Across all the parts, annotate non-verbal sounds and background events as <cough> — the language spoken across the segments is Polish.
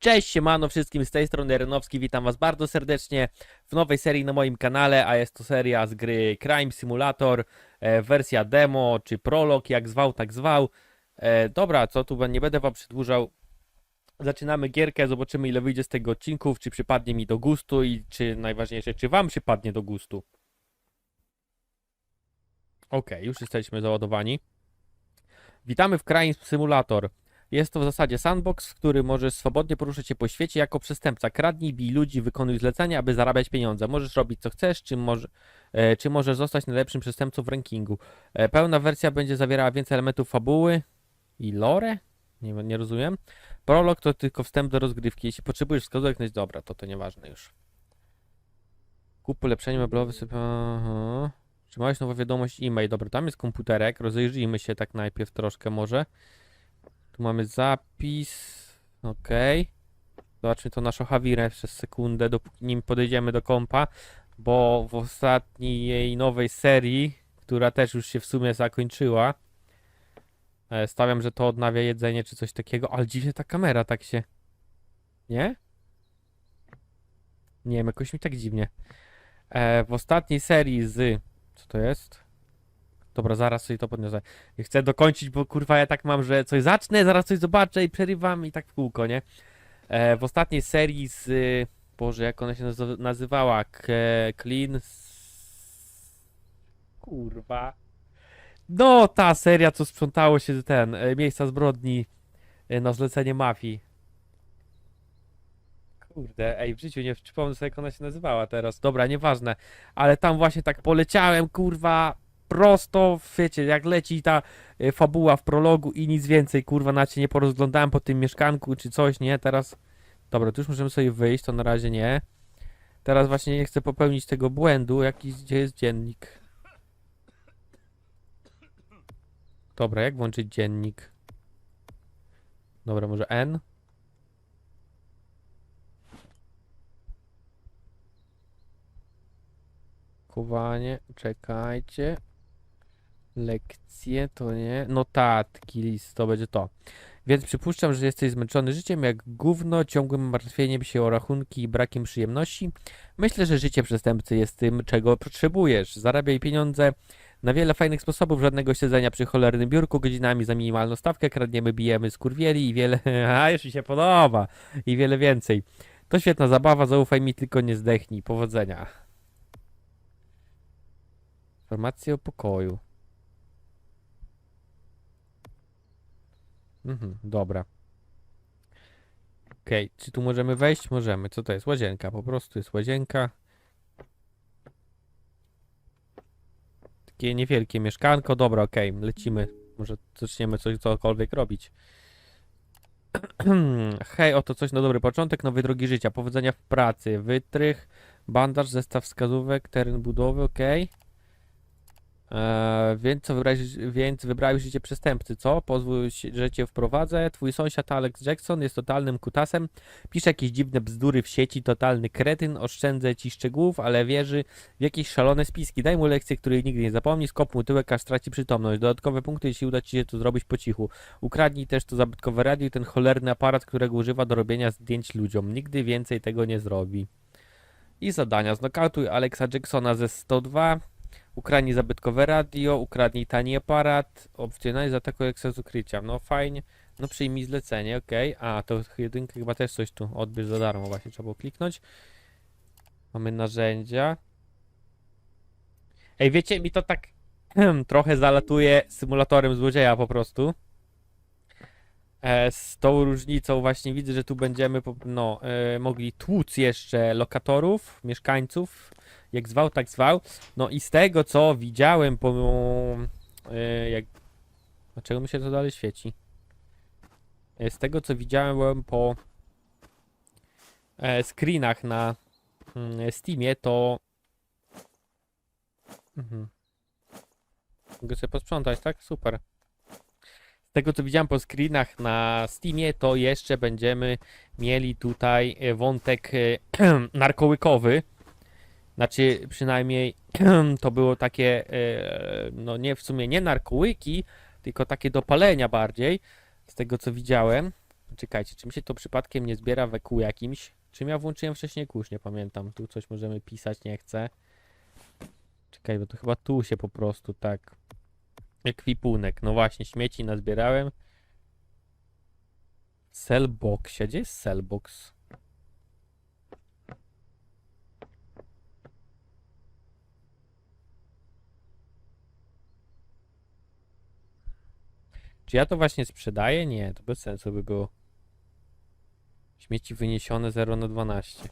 Cześć, siemano wszystkim, z tej strony Renowski, witam was bardzo serdecznie w nowej serii na moim kanale, a jest to seria z gry Crime Simulator, e, wersja demo, czy prolog, jak zwał, tak zwał. E, dobra, co tu, nie będę wam przedłużał. Zaczynamy gierkę, zobaczymy ile wyjdzie z tego odcinków, czy przypadnie mi do gustu i czy najważniejsze, czy wam przypadnie do gustu. Okej, już jesteśmy załadowani. Witamy w Crime Simulator. Jest to w zasadzie sandbox, w którym możesz swobodnie poruszać się po świecie jako przestępca. Kradnij, bij ludzi, wykonuj zlecenia, aby zarabiać pieniądze. Możesz robić co chcesz, czy, może, e, czy możesz zostać najlepszym przestępcą w rankingu. E, pełna wersja będzie zawierała więcej elementów fabuły i lore? Nie, nie rozumiem. Prolog to tylko wstęp do rozgrywki. Jeśli potrzebujesz wskazówek, no jest dobra, to to nieważne już. Kup ulepszenie meblowe sobie... Aha. Trzymałeś nową wiadomość e-mail. Dobra, tam jest komputerek. Rozejrzyjmy się tak najpierw troszkę może. Tu mamy zapis. Okej. Zobaczmy to naszą Hawirę przez sekundę, dopóki nim podejdziemy do kompa, bo w ostatniej jej nowej serii, która też już się w sumie zakończyła, e, stawiam, że to odnawia jedzenie czy coś takiego, ale dziwnie ta kamera tak się... Nie? Nie wiem, jakoś mi tak dziwnie. E, w ostatniej serii z... Co to jest? Dobra, zaraz sobie to podniosę. I Chcę dokończyć, bo kurwa ja tak mam, że coś zacznę, zaraz coś zobaczę i przerywam i tak w kółko, nie? E, w ostatniej serii z... y, Boże, jak ona się nazy- nazywała? K Clean... Kurwa. No, ta seria, co sprzątało się ten, e, miejsca zbrodni e, na zlecenie mafii. Kurde, ej, w życiu nie przypomnę sobie, jak ona się nazywała teraz. Dobra, nieważne. Ale tam właśnie tak poleciałem, kurwa, prosto, wiecie, jak leci ta y, fabuła w prologu i nic więcej, kurwa, na cię nie porozglądałem po tym mieszkanku czy coś, nie? Teraz, dobra, tu już możemy sobie wyjść, to na razie nie. Teraz właśnie nie chcę popełnić tego błędu, jakiś, gdzie jest dziennik. Dobra, jak włączyć dziennik? Dobra, może N? Kuwanie, czekajcie. Lekcje to nie. Notatki, list to będzie to. Więc przypuszczam, że jesteś zmęczony życiem jak gówno, ciągłym martwieniem się o rachunki i brakiem przyjemności. Myślę, że życie przestępcy jest tym, czego potrzebujesz. Zarabiaj pieniądze na wiele fajnych sposobów, żadnego siedzenia przy cholernym biurku godzinami za minimalną stawkę, kradniemy, bijemy, skurwieli i wiele... <laughs> A, mi się podoba! I wiele więcej. To świetna zabawa, zaufaj mi, tylko nie zdechnij. Powodzenia. Informacje o pokoju. Mhm, dobra. Okej, czy tu możemy wejść? Możemy. Co to jest? Łazienka. Po prostu jest łazienka. Takie niewielkie mieszkanko. Dobra, okej, lecimy. Może zaczniemy coś, cokolwiek robić. <clears throat> Hej, oto coś na dobry początek, nowej drogi życia. Powodzenia w pracy. Wytrych, bandaż, zestaw wskazówek, teren budowy, okej. Eee, więc co wybrałeś, więc wybrałeś życie przestępcy, co? Pozwól, że cię wprowadzę. Twój sąsiad Alex Jackson jest totalnym kutasem. Pisze jakieś dziwne bzdury w sieci, totalny kretyn. Oszczędzę ci szczegółów, ale wierzy w jakieś szalone spiski. Daj mu lekcję, której nigdy nie zapomni. Skop mu tyłek, aż straci przytomność. Dodatkowe punkty, jeśli uda ci się to zrobić po cichu. Ukradnij też to zabytkowe radio i ten cholerny aparat, którego używa do robienia zdjęć ludziom. Nigdy więcej tego nie zrobi. I zadania. Znokautuj Alexa Jacksona ze 102. Ukradnij zabytkowe radio, ukradnij tani aparat, opcjonalnie zaatakuj ekses ukrycia. No fajnie. No przyjmij zlecenie, okej. A, to jedynka chyba też coś tu odbierz za darmo, właśnie trzeba było kliknąć. Mamy narzędzia. Ej, wiecie, mi to tak <clears throat> trochę zalatuje symulatorem złodzieja po prostu. E, z tą różnicą właśnie widzę, że tu będziemy no, e, mogli tłuc jeszcze lokatorów, mieszkańców, jak zwał, tak zwał. No i z tego, co widziałem po... E, jak... Dlaczego mi się to dalej świeci? Z tego, co widziałem po screenach na mm, Steamie, to... Mhm. Mogę sobie posprzątać, tak? Super. Z tego, co widziałem po screenach na Steamie, to jeszcze będziemy mieli tutaj e, wątek e, <clears throat> narkołykowy. Znaczy, przynajmniej <clears throat> to było takie, e, no nie w sumie nie narkołyki, tylko takie dopalenia bardziej, z tego co widziałem. Czekajcie, czy mi się to przypadkiem nie zbiera we kół jakimś? Czym ja włączyłem wcześniej kurz, nie pamiętam. Tu coś możemy pisać, nie chcę. Czekaj, bo to chyba tu się po prostu tak... Ekwipunek, no właśnie, śmieci nazbierałem. Cellboxie, gdzie jest Cellbox? Czy ja to właśnie sprzedaję? Nie, to bez sensu by było. Śmieci wyniesione 0 na 12.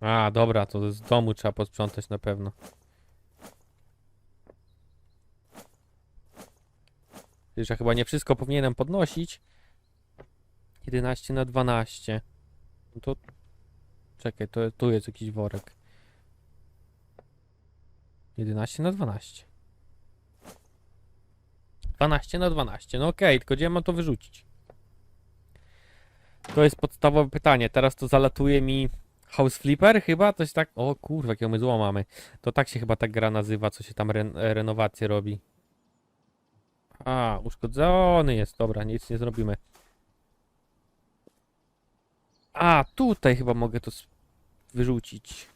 A, dobra, to z domu trzeba posprzątać na pewno. Już ja chyba nie wszystko powinienem podnosić. 11 na 12. No to... Czekaj, to tu jest jakiś worek. 11 na 12. 12 na 12. No okej, tylko gdzie mam to wyrzucić? To jest podstawowe pytanie. Teraz to zalatuje mi House Flipper chyba? Coś tak... O kurwa, jakiego my zło mamy. To tak się chyba ta gra nazywa, co się tam renowację robi. A, uszkodzony jest. Dobra, nic nie zrobimy. A, tutaj chyba mogę to wyrzucić.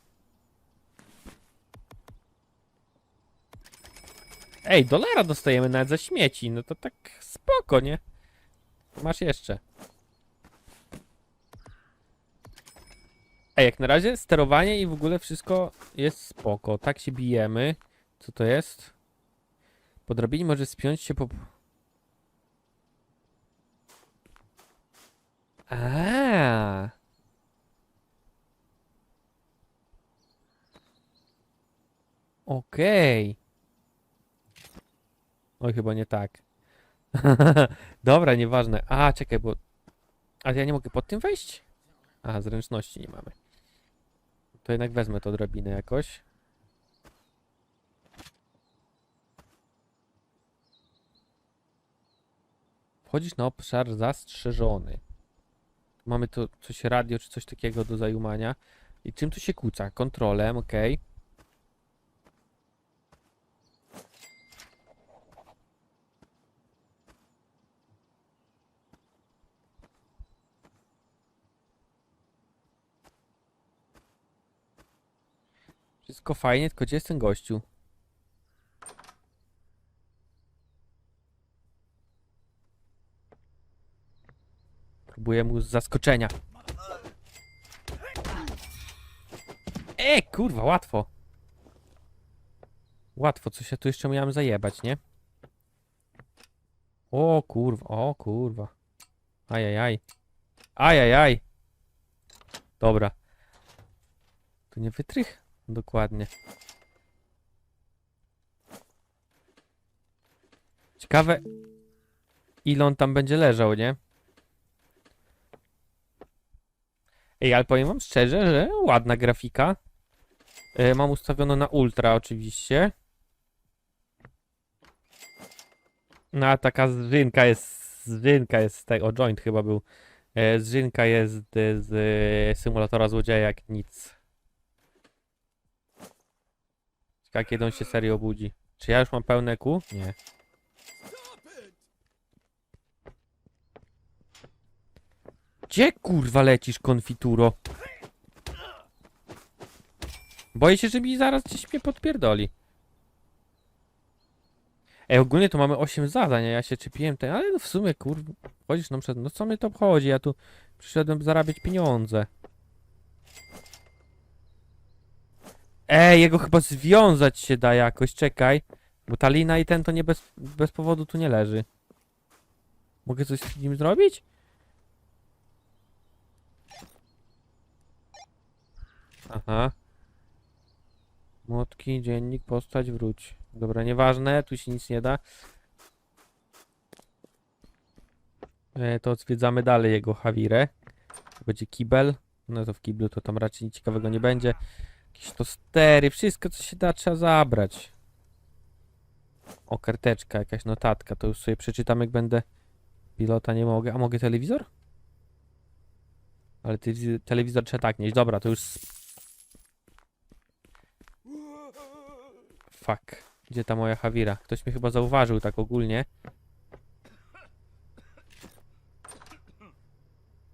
Ej, dolara dostajemy nawet za śmieci. No to tak spoko, nie? Masz jeszcze. Ej, jak na razie sterowanie i w ogóle wszystko jest spoko. Tak się bijemy. Co to jest? Po może spiąć się po... A. Okej. Oj, chyba nie tak. <laughs> Dobra, nieważne. A, czekaj, bo... A ja nie mogę pod tym wejść? A, zręczności nie mamy. To jednak wezmę to drabinę jakoś. Wchodzisz na obszar zastrzeżony. Mamy tu coś radio czy coś takiego do zajumania. I czym tu się kłóca? Kontrolem, ok. Wszystko fajnie, tylko gdzie jest ten gościu? Próbuję mu z zaskoczenia. E, kurwa, łatwo. Łatwo, coś ja tu jeszcze miałem zajebać, nie? O kurwa, o kurwa. Ajajaj. Ajajaj. Dobra. To nie wytrych? Dokładnie. Ciekawe, ile on tam będzie leżał, nie? Ej, ale powiem wam szczerze, że ładna grafika. E, mam ustawiono na ultra oczywiście. No a taka zrzynka jest, zrzynka jest z tego, joint chyba był. E, jest e, z e, symulatora złodzieja jak nic. Ciekawe kiedy on się serio obudzi. Czy ja już mam pełne kół? Nie. Gdzie kurwa lecisz, konfituro? Boję się, że mi zaraz gdzieś mnie podpierdoli. Ej, ogólnie to mamy 8 zadań, a ja się czepiłem ten, ale no w sumie kurwa, chodzisz nam przed, no co mnie to obchodzi, ja tu przyszedłem zarabiać pieniądze. Ej, jego chyba związać się da jakoś, czekaj. Bo ta lina i ten to nie bez, bez powodu tu nie leży. Mogę coś z nim zrobić? Aha. Młotki, dziennik, postać, wróć. Dobra, nieważne, tu się nic nie da. E, to zwiedzamy dalej jego Hawirę. Będzie kibel. No to w kiblu to tam raczej nic ciekawego nie będzie. Jakieś tostery, wszystko co się da trzeba zabrać. O, karteczka, jakaś notatka, to już sobie przeczytam jak będę pilota, nie mogę. A mogę telewizor? Ale telewiz- telewizor trzeba tak nieść. Dobra, to już... s- Fuck. Gdzie ta moja Hawira? Ktoś mnie chyba zauważył tak ogólnie.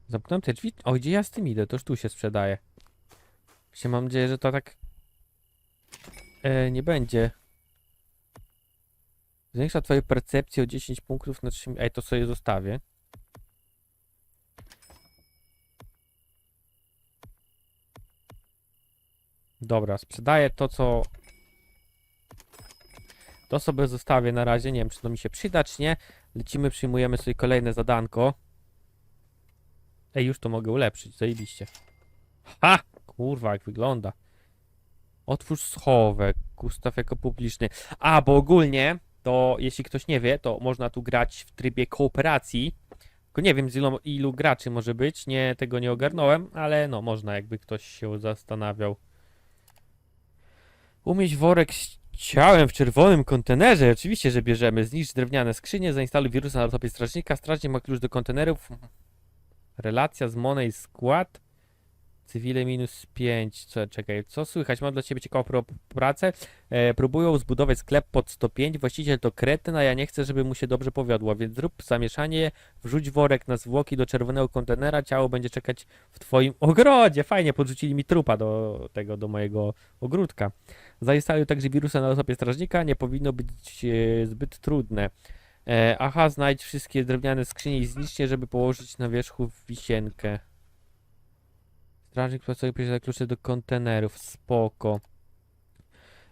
Zamknąłem te drzwi. O, gdzie ja z tym idę? To już tu się sprzedaje. Się mam nadzieję, że to tak e, nie będzie. Zwiększa twoją percepcję o 10 punktów na 3... Ej, to sobie zostawię. Dobra, sprzedaję to, co... To sobie zostawię na razie. Nie wiem, czy to mi się przyda, czy nie. Lecimy, przyjmujemy sobie kolejne zadanko. Ej, już to mogę ulepszyć, zajebiście. Ha! Kurwa, jak wygląda. Otwórz schowek, Gustaw jako publiczny. A, bo ogólnie, to jeśli ktoś nie wie, to można tu grać w trybie kooperacji. Tylko nie wiem, z ilu, ilu graczy może być, nie, tego nie ogarnąłem, ale no, można, jakby ktoś się zastanawiał. Umieść worek ciałem w czerwonym kontenerze. Oczywiście, że bierzemy. Zniszcz drewniane skrzynie, zainstaluj wirusa na laptopie strażnika. Strażnik ma klucz do kontenerów. Relacja z Monej skład. Cywile minus 5. Co, czekaj, co słychać? Mam dla ciebie ciekawą pracę. E, próbują zbudować sklep pod 105. Właściciel to kretyn, a ja nie chcę, żeby mu się dobrze powiodło, więc zrób zamieszanie, wrzuć worek na zwłoki do czerwonego kontenera, ciało będzie czekać w twoim ogrodzie. Fajnie, podrzucili mi trupa do tego, do mojego ogródka. Zainstaluj także wirusa na laptopie strażnika, nie powinno być e, zbyt trudne. E, aha, znajdź wszystkie drewniane skrzynie i zniszcz je, żeby położyć na wierzchu wisienkę. Strażnik pracuje posiada klucze do kontenerów, spoko.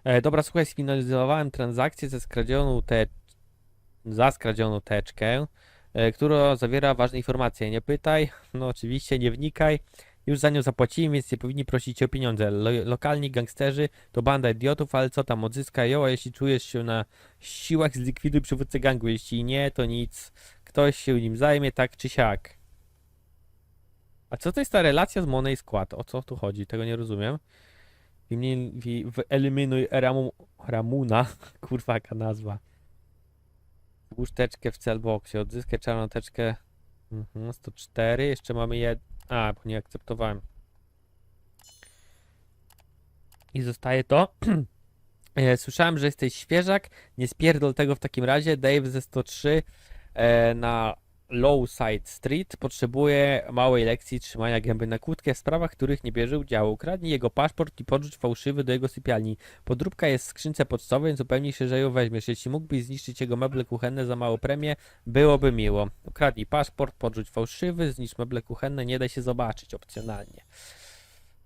E, dobra, słuchaj, sfinalizowałem transakcję ze skradzioną te... za skradzioną teczkę, e, która zawiera ważne informacje. Nie pytaj, no oczywiście, nie wnikaj. Już za nią zapłacili, więc nie powinni prosić o pieniądze. Lo lokalni gangsterzy to banda idiotów, ale co tam, odzyskaj ją, jeśli czujesz się na siłach, zlikwiduj przywódcę gangu. Jeśli nie, to nic. Ktoś się nim zajmie, tak czy siak. A co to jest ta relacja z Money Skład? O co tu chodzi? Tego nie rozumiem. Wyeliminuj Ramu, Ramuna. <laughs> Kurwa, jaka nazwa. Włóż teczkę w cellboxie. Odzyskaj czarną teczkę. Mhm, 104. Jeszcze mamy jed... A, bo nie akceptowałem. I zostaje to. <clears throat> E, Słyszałem, że jesteś świeżak. Nie spierdol tego w takim razie. Dave ze 103 e, na Lowside Street potrzebuje małej lekcji trzymania gęby na kłódkę w sprawach, których nie bierze udziału. Ukradnij jego paszport i podrzuć fałszywy do jego sypialni. Podróbka jest w skrzynce pocztowej, więc upewnij się, że ją weźmiesz. Jeśli mógłbyś zniszczyć jego meble kuchenne za małą premię, byłoby miło. Ukradnij paszport, podrzuć fałszywy, zniszcz meble kuchenne, nie daj się zobaczyć opcjonalnie.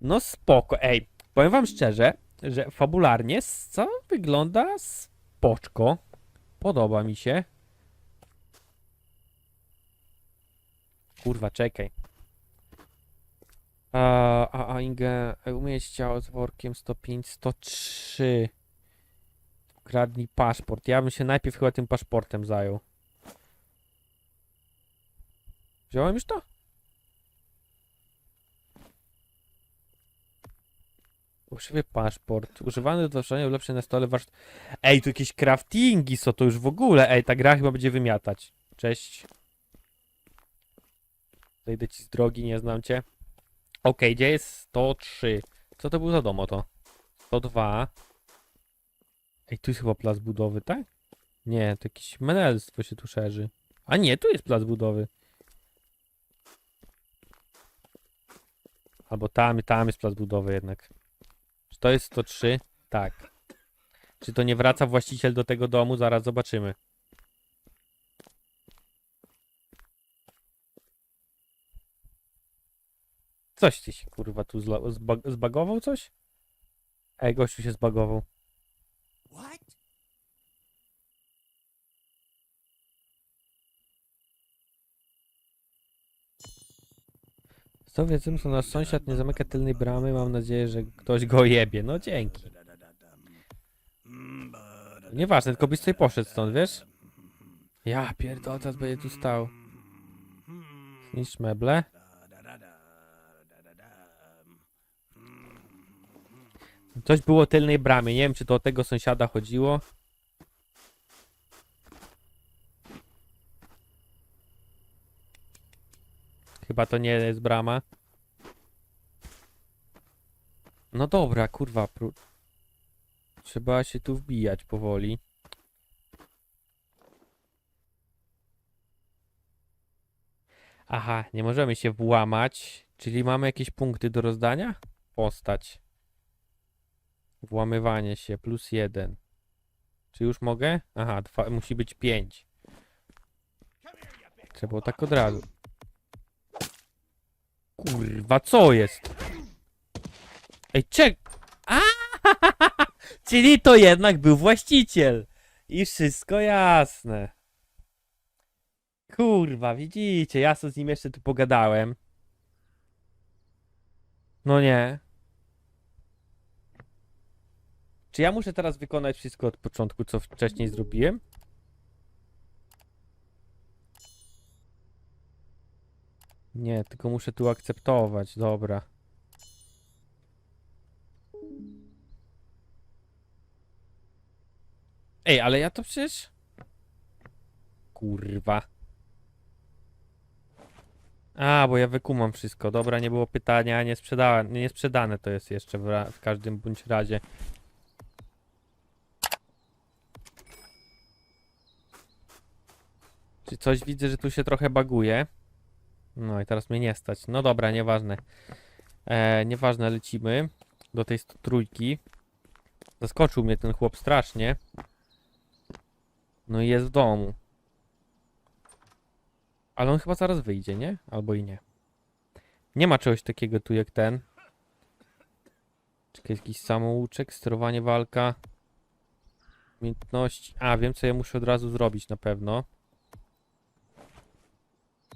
No spoko, ej, powiem wam szczerze, że fabularnie co wygląda spoczko. Podoba mi się. Kurwa, czekaj. A, a, a Inge, umieść ciało z workiem 105, 103. Ukradnij paszport. Ja bym się najpierw chyba tym paszportem zajął. Wziąłem już to? Używy paszport. Używany do dowodzenia ulepszeń na stole warsztat. Ej, tu jakieś craftingi są to już w ogóle. Ej, ta gra chyba będzie wymiatać. Cześć. Zejdę ci z drogi, nie znam cię. Okej, gdzie jest 103? Co to był za domo to? 102. Ej, tu jest chyba plac budowy, tak? Nie, to jakieś menelstwo się tu szerzy. A nie, tu jest plac budowy. Albo tam, tam jest plac budowy jednak. Czy to jest 103? Tak. Czy to nie wraca właściciel do tego domu? Zaraz zobaczymy. Coś ty się kurwa tu zla- zba- zbagował coś? Ej, gościu się zbagował. What? Co wiedzą, to nasz sąsiad nie zamyka tylnej bramy. Mam nadzieję, że ktoś go jebie. No dzięki. Nieważne, tylko byś sobie poszedł stąd, wiesz? Ja pierdolę, teraz będzie tu stał. Zniszcz meble. Coś było tylnej bramie. Nie wiem, czy to o tego sąsiada chodziło. Chyba to nie jest brama. No dobra, kurwa. Trzeba się tu wbijać powoli. Aha, nie możemy się włamać. Czyli mamy jakieś punkty do rozdania? Postać. Włamywanie się, plus jeden. Czy już mogę? Aha, dwa, musi być pięć. Trzeba było tak od razu. Kurwa, co jest? Ej, czek... A! <laughs> Czyli to jednak był właściciel. I wszystko jasne. Kurwa, widzicie, ja sobie z nim jeszcze tu pogadałem. No nie. Czy ja muszę teraz wykonać wszystko od początku, co wcześniej zrobiłem? Nie, tylko muszę tu akceptować, dobra. Ej, ale ja to przecież... Kurwa. A, bo ja wykumam wszystko. Dobra, nie było pytania, nie sprzedałem, nie sprzedane to jest jeszcze w, w każdym bądź razie. Czy coś widzę, że tu się trochę baguje? No i teraz mnie nie stać. No dobra, nieważne. E, nieważne, lecimy do tej 103. Zaskoczył mnie ten chłop strasznie. No i jest w domu. Ale on chyba zaraz wyjdzie, nie? Albo i nie. Nie ma czegoś takiego tu jak ten. Czekaj, jakiś samouczek, sterowanie walka. Umiejętności. A, wiem co ja muszę od razu zrobić na pewno.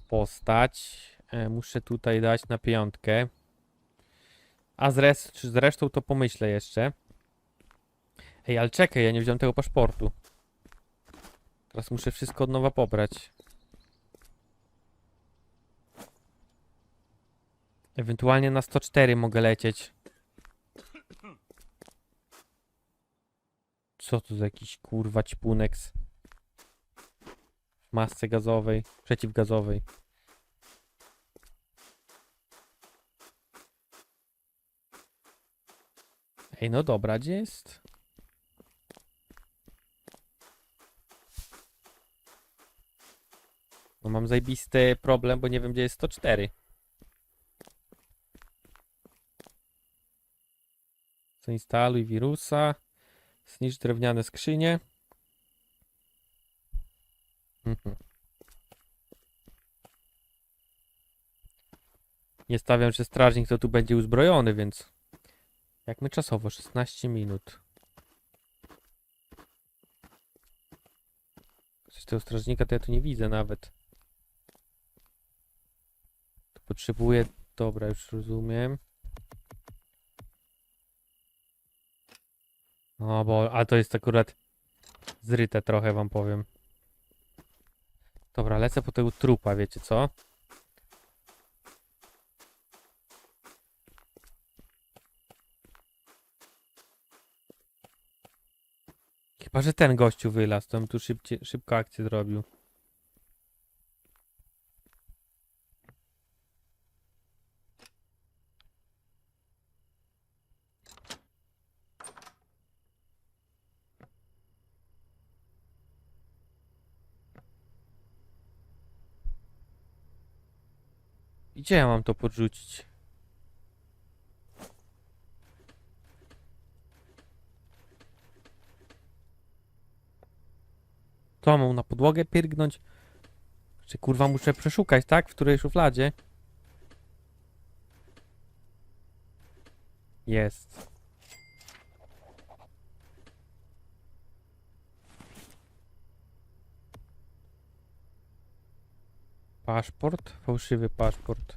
Postać. E, muszę tutaj dać na piątkę. A z, res czy z resztą to pomyślę jeszcze. Ej, ale czekaj, ja nie wziąłem tego paszportu. Teraz muszę wszystko od nowa pobrać. Ewentualnie na 104 mogę lecieć. Co to za jakiś kurwa ćpuneks? W masce gazowej, przeciwgazowej. Ej, no dobra, gdzie jest? No mam zajebisty problem, bo nie wiem gdzie jest 104. Zainstaluj wirusa. Zniszcz drewniane skrzynie. Mhm. Nie stawiam, że strażnik to tu będzie uzbrojony, więc... Jak my czasowo? 16 minut. Coś tego strażnika to ja tu nie widzę nawet. To potrzebuję... Dobra, już rozumiem. No bo, a to jest akurat zryte trochę wam powiem. Dobra, lecę po tego trupa, wiecie co? Chyba, że ten gościu wylazł, to bym tu szybcie, szybko akcję zrobił. Gdzie ja mam to podrzucić? To mam na podłogę piergnąć? Czy kurwa muszę przeszukać, tak? W której szufladzie? Jest. Paszport? Fałszywy paszport.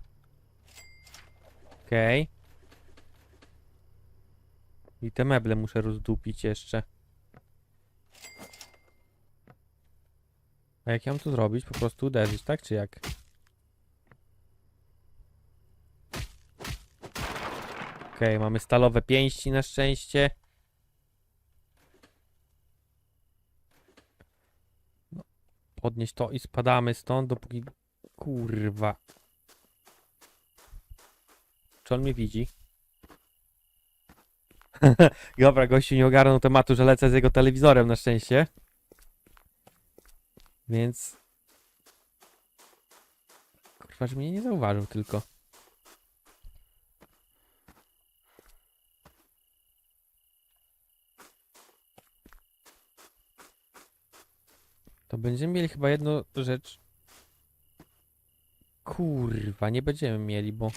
Okej. I te meble muszę rozdupić jeszcze. A jak ja mam to zrobić? Po prostu uderzyć, tak? Czy jak? Okej, mamy stalowe pięści na szczęście. No, podnieść to i spadamy stąd, dopóki... Kurwa. Czy on mnie widzi? <laughs> Dobra, gościu nie ogarnął tematu, że lecę z jego telewizorem na szczęście. Więc... Chyba, że mnie nie zauważył tylko. To będziemy mieli chyba jedną rzecz. Kurwa, nie będziemy mieli, bo...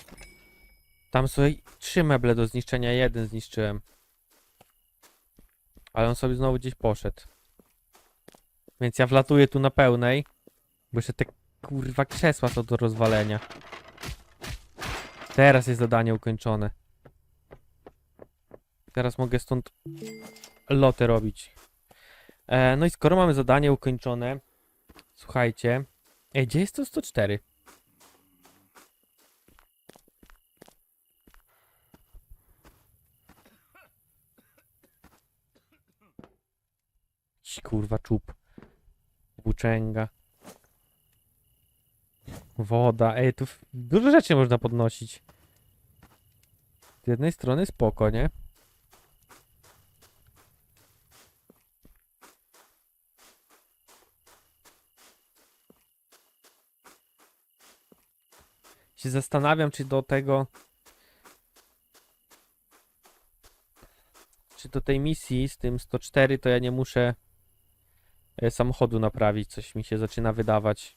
Tam i- trzy meble do zniszczenia, jeden zniszczyłem. Ale on sobie znowu gdzieś poszedł. Więc ja wlatuję tu na pełnej. Bo jeszcze te kurwa krzesła są do rozwalenia. Teraz jest zadanie ukończone. Teraz mogę stąd lotę robić. E, no i skoro mamy zadanie ukończone, słuchajcie. Ej, gdzie jest to 104? Ci, Kurwa, czub. Włóczęga. Woda. Ej, tu dużo rzeczy można podnosić. Z jednej strony spoko, nie? Się zastanawiam, czy do tego... Czy do tej misji z tym 104 to ja nie muszę samochodu naprawić. Coś mi się zaczyna wydawać.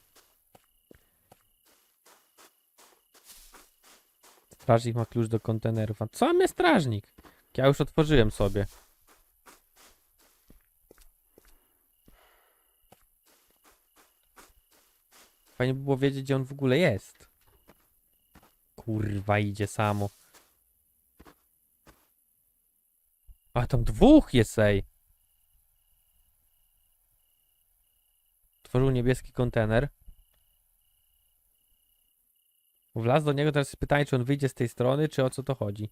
Strażnik ma klucz do kontenerów. A co mnie strażnik? Ja już otworzyłem sobie. Fajnie by było wiedzieć, gdzie on w ogóle jest. Kurwa, idzie samo. A tam dwóch jest, ej. Tworzył niebieski kontener. Wlazł do niego, teraz jest pytanie, czy on wyjdzie z tej strony, czy o co to chodzi.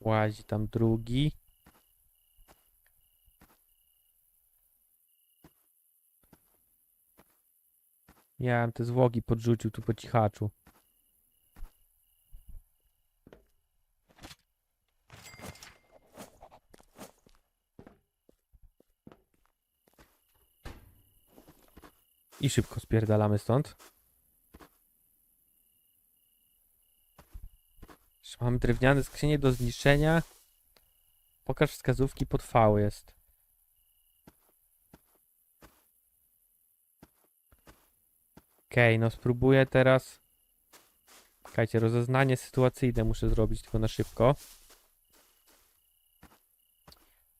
Łazi tam drugi. Miałem te zwłoki podrzucił tu po cichaczu. I szybko spierdalamy stąd. Mamy drewniane skrzynie do zniszczenia. Pokaż wskazówki potwały jest. Okej, no spróbuję teraz. Czekajcie, rozeznanie sytuacyjne muszę zrobić tylko na szybko.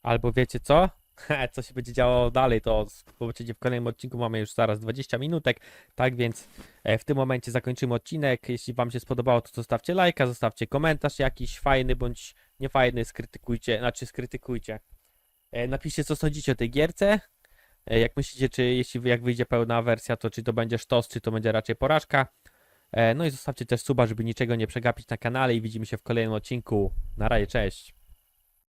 Albo wiecie co? <laughs> co się będzie działo dalej, to zobaczycie w kolejnym odcinku. Mamy już zaraz 20 minutek, tak więc e, w tym momencie zakończymy odcinek. Jeśli Wam się spodobało, to zostawcie lajka, zostawcie komentarz jakiś fajny bądź niefajny, skrytykujcie, znaczy skrytykujcie. E, Napiszcie, co sądzicie o tej gierce. E, Jak myślicie, czy jeśli jak wyjdzie pełna wersja, to czy to będzie sztos, czy to będzie raczej porażka. No i zostawcie też suba, żeby niczego nie przegapić na kanale i widzimy się w kolejnym odcinku. Na razie, cześć.